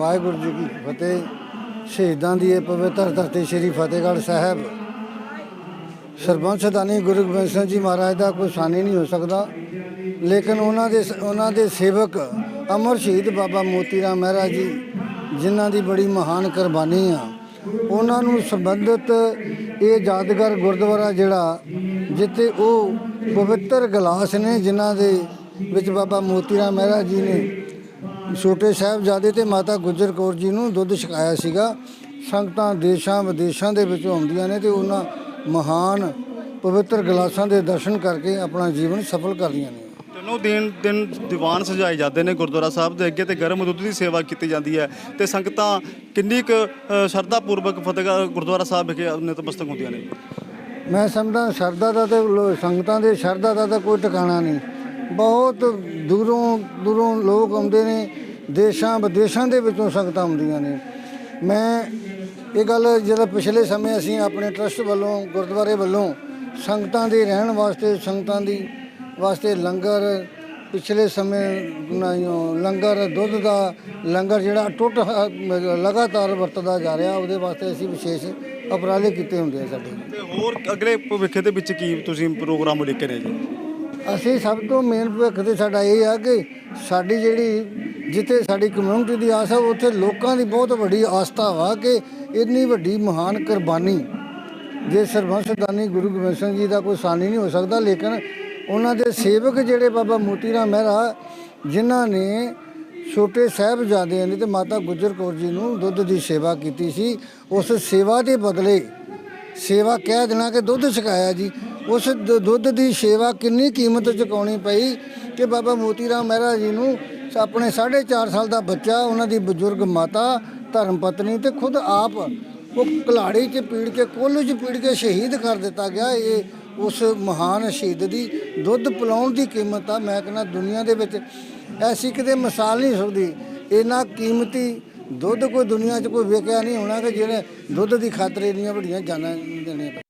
ਵਾਹਿਗੁਰੂ ਜੀ ਕੀ ਫਤਿਹ। ਸ਼ਹੀਦਾਂ ਦੀ ਇਹ ਪਵਿੱਤਰ ਧਰਤੀ ਸ੍ਰੀ ਫਤਿਹਗੜ੍ਹ ਸਾਹਿਬ। ਸਰਬੰਸ ਸਦਾਨੀ ਗੁਰੂ ਗੋਬਿੰਦ ਸਿੰਘ ਜੀ ਮਹਾਰਾਜ ਦਾ ਕੋਈ ਸਾਨੀ ਨਹੀਂ ਹੋ ਸਕਦਾ। ਲੇਕਿਨ ਉਹਨਾਂ ਦੇ ਉਹਨਾਂ ਦੇ ਸੇਵਕ ਅਮਰ ਸ਼ਹੀਦ ਬਾਬਾ ਮੋਤੀ ਰਾਮ ਮਹਿਰਾ ਜੀ, ਜਿਨ੍ਹਾਂ ਦੀ ਬੜੀ ਮਹਾਨ ਕੁਰਬਾਨੀ ਆ। ਉਹਨਾਂ ਨੂੰ ਸੰਬੰਧਿਤ ਇਹ ਯਾਦਗਾਰ ਗੁਰਦੁਆਰਾ ਜਿਹੜਾ, ਜਿੱਥੇ ਉਹ ਪਵਿੱਤਰ ਗਲਾਸ ਨੇ, ਜਿਨ੍ਹਾਂ ਦੇ ਵਿੱਚ ਬਾਬਾ ਮੋਤੀ ਰਾਮ ਮਹਿਰਾ ਜੀ ਨੇ ਛੋਟੇ ਸਾਹਿਬਜ਼ਾਦੇ ਤੇ ਮਾਤਾ ਗੁਜਰ ਕੌਰ ਜੀ ਨੂੰ ਦੁੱਧ ਛਕਾਇਆ ਸੀਗਾ। ਸੰਗਤਾਂ ਦੇਸ਼ਾਂ ਵਿਦੇਸ਼ਾਂ ਦੇ ਵਿੱਚੋਂ ਆਉਂਦੀਆਂ ਨੇ ਤੇ ਉਹਨਾਂ ਮਹਾਨ ਪਵਿੱਤਰ ਗਲਾਸਾਂ ਦੇ ਦਰਸ਼ਨ ਕਰਕੇ ਆਪਣਾ ਜੀਵਨ ਸਫਲ ਕਰਦੀਆਂ ਨੇ। ਤਿੰਨੋਂ ਦਿਨ ਦਿਨ ਦੀਵਾਨ ਸਜਾਏ ਜਾਂਦੇ ਨੇ ਗੁਰਦੁਆਰਾ ਸਾਹਿਬ ਦੇ ਅੱਗੇ ਤੇ ਗਰਮ ਦੁੱਧ ਦੀ ਸੇਵਾ ਕੀਤੀ ਜਾਂਦੀ ਹੈ ਤੇ ਸੰਗਤਾਂ ਕਿੰਨੀ ਕੁ ਸ਼ਰਧਾ ਪੂਰਵਕ ਫਤਿਹਗੜ੍ਹ ਗੁਰਦੁਆਰਾ ਸਾਹਿਬ ਵਿਖੇ ਨਤਮਸਤਕ ਹੁੰਦੀਆਂ ਨੇ? ਮੈਂ ਸਮਝਦਾ ਸ਼ਰਧਾ ਦਾ ਤੇ ਸੰਗਤਾਂ ਦੇ ਸ਼ਰਧਾ ਦਾ ਤਾਂ ਕੋਈ ਟਿਕਾਣਾ ਨਹੀਂ। ਬਹੁਤ ਦੂਰੋਂ ਦੂਰੋਂ ਲੋਕ ਆਉਂਦੇ ਨੇ, ਦੇਸ਼ਾਂ ਵਿਦੇਸ਼ਾਂ ਦੇ ਵਿੱਚੋਂ ਸੰਗਤਾਂ ਆਉਂਦੀਆਂ ਨੇ। ਮੈਂ ਇਹ ਗੱਲ ਜਿਹੜਾ ਪਿਛਲੇ ਸਮੇਂ ਅਸੀਂ ਆਪਣੇ ਟਰਸਟ ਵੱਲੋਂ, ਗੁਰਦੁਆਰੇ ਵੱਲੋਂ ਸੰਗਤਾਂ ਦੇ ਰਹਿਣ ਵਾਸਤੇ, ਸੰਗਤਾਂ ਦੀ ਵਾਸਤੇ ਲੰਗਰ ਪਿਛਲੇ ਸਮੇਂ ਲੰਗਰ, ਦੁੱਧ ਦਾ ਲੰਗਰ ਜਿਹੜਾ ਟੁੱਟ ਲਗਾਤਾਰ ਵਰਤਦਾ ਜਾ ਰਿਹਾ, ਉਹਦੇ ਵਾਸਤੇ ਅਸੀਂ ਵਿਸ਼ੇਸ਼ ਉਪਰਾਲੇ ਕੀਤੇ ਹੁੰਦੇ ਆ ਸਾਡੇ। ਹੋਰ ਅਗਲੇ ਭਵਿੱਖ ਦੇ ਵਿੱਚ ਕੀ ਤੁਸੀਂ ਪ੍ਰੋਗਰਾਮ ਲਿਖ ਰਹੇ ਜੀ? ਅਸੀਂ ਸਭ ਤੋਂ ਮੇਨ ਭਵਿੱਖ ਤੇ ਸਾਡਾ ਇਹ ਆ ਕਿ ਸਾਡੀ ਜਿਹੜੀ ਜਿੱਥੇ ਸਾਡੀ ਕਮਿਊਨਿਟੀ ਦੀ ਆਸ ਆ, ਉੱਥੇ ਲੋਕਾਂ ਦੀ ਬਹੁਤ ਵੱਡੀ ਆਸਥਾ ਵਾ ਕਿ ਇੰਨੀ ਵੱਡੀ ਮਹਾਨ ਕੁਰਬਾਨੀ, ਜੇ ਸਰਬੰਸਦਾਨੀ ਗੁਰੂ ਗੋਬਿੰਦ ਸਿੰਘ ਜੀ ਦਾ ਕੋਈ ਸਾਨੀ ਨਹੀਂ ਹੋ ਸਕਦਾ, ਲੇਕਿਨ ਉਹਨਾਂ ਦੇ ਸੇਵਕ ਜਿਹੜੇ ਬਾਬਾ ਮੋਤੀ ਰਾਮ ਮਹਿਰਾ, ਜਿਨ੍ਹਾਂ ਨੇ ਛੋਟੇ ਸਾਹਿਬਜ਼ਾਦਿਆਂ ਨੇ ਤੇ ਮਾਤਾ ਗੁਜਰ ਕੌਰ ਜੀ ਨੂੰ ਦੁੱਧ ਦੀ ਸੇਵਾ ਕੀਤੀ ਸੀ, ਉਸ ਸੇਵਾ ਦੇ ਬਦਲੇ ਸੇਵਾ ਕਹਿ ਦੇਣਾ ਕਿ ਦੁੱਧ ਛਕਾਇਆ ਜੀ। ਉਸ ਦ, ਦੁੱਧ ਦੀ ਸੇਵਾ ਕਿੰਨੀ ਕੀਮਤ ਚੁਕਾਉਣੀ ਪਈ ਕਿ ਬਾਬਾ ਮੋਤੀ ਰਾਮ ਮਹਿਰਾ ਜੀ ਨੂੰ ਆਪਣੇ 4.5 ਸਾਲ ਦਾ ਬੱਚਾ, ਉਹਨਾਂ ਦੀ ਬਜ਼ੁਰਗ ਮਾਤਾ, ਧਰਮ ਪਤਨੀ ਤੇ ਖੁਦ ਆਪ ਉਹ ਕਲਾੜੀ 'ਚ ਪੀੜ ਕੇ ਕੋਲੂ 'ਚ ਪੀੜ ਕੇ ਸ਼ਹੀਦ ਕਰ ਦਿੱਤਾ ਗਿਆ। ਇਹ ਉਸ ਮਹਾਨ ਸ਼ਹੀਦ ਦੀ ਦੁੱਧ ਪਿਲਾਉਣ ਦੀ ਕੀਮਤ ਆ। ਮੈਂ ਕਹਿੰਦਾ ਦੁਨੀਆ ਦੇ ਵਿੱਚ ਐਸੀ ਕਿਤੇ ਮਿਸਾਲ ਨਹੀਂ ਸੁਣਦੀ ਇੰਨਾ ਕੀਮਤੀ ਦੁੱਧ ਕੋਈ ਦੁਨੀਆ 'ਚ ਕੋਈ ਵੇਖਿਆ ਨਹੀਂ ਹੋਣਾ ਕਿ ਜਿਹੜੇ ਦੁੱਧ ਦੀ ਖਾਤਰ ਇੰਨੀਆਂ ਵੱਡੀਆਂ ਜਾਨਾਂ ਦੇਣੀਆਂ ਪਈਆਂ।